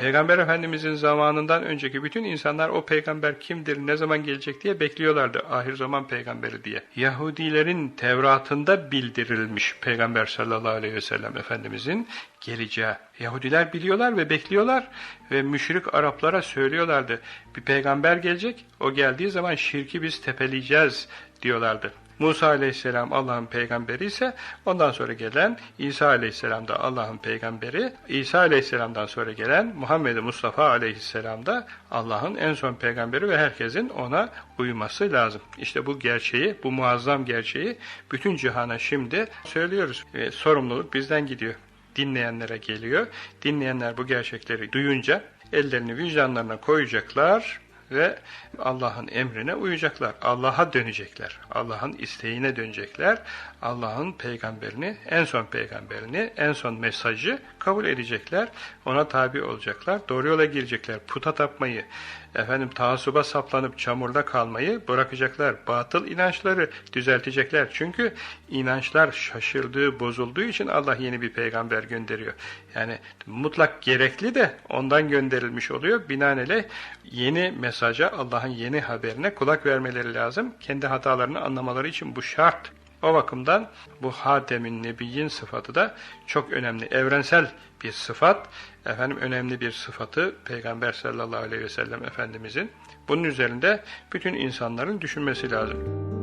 Peygamber Efendimizin zamanından önceki bütün insanlar o peygamber kimdir, ne zaman gelecek diye bekliyorlardı. Ahir zaman peygamberi diye. Yahudilerin Tevrat'ında bildirilmiş Peygamber sallallahu aleyhi ve sellem Efendimizin geleceği. Yahudiler biliyorlar ve bekliyorlar ve müşrik Araplara söylüyorlardı. Bir peygamber gelecek, o geldiği zaman şirki biz tepeleyeceğiz diyorlardı. Musa aleyhisselam Allah'ın peygamberi ise ondan sonra gelen İsa aleyhisselam da Allah'ın peygamberi. İsa aleyhisselamdan sonra gelen Muhammed Mustafa aleyhisselam da Allah'ın en son peygamberi ve herkesin ona uyması lazım. İşte bu gerçeği, bu muazzam gerçeği bütün cihana şimdi söylüyoruz. Ve sorumluluk bizden gidiyor. Dinleyenlere geliyor. Dinleyenler bu gerçekleri duyunca ellerini vicdanlarına koyacaklar ve Allah'ın emrine uyacaklar. Allah'a dönecekler. Allah'ın isteğine dönecekler. Allah'ın peygamberini, en son peygamberini, en son mesajı kabul edecekler. Ona tabi olacaklar. Doğru yola girecekler. Puta tapmayı, efendim taassuba saplanıp çamurda kalmayı bırakacaklar. Batıl inançları düzeltecekler. Çünkü inançlar şaşırdığı, bozulduğu için Allah yeni bir peygamber gönderiyor. Yani mutlak gerekli de ondan gönderilmiş oluyor. Binaenaleyh yeni mesaja, Allah'ın yeni haberine kulak vermeleri lazım. Kendi hatalarını anlamaları için bu şart. O bakımdan bu Hatemin Nebiyyin sıfatı da çok önemli. Evrensel bir sıfat. Efendim önemli bir sıfatı Peygamber sallallahu aleyhi ve sellem Efendimizin. Bunun üzerinde bütün insanların düşünmesi lazım.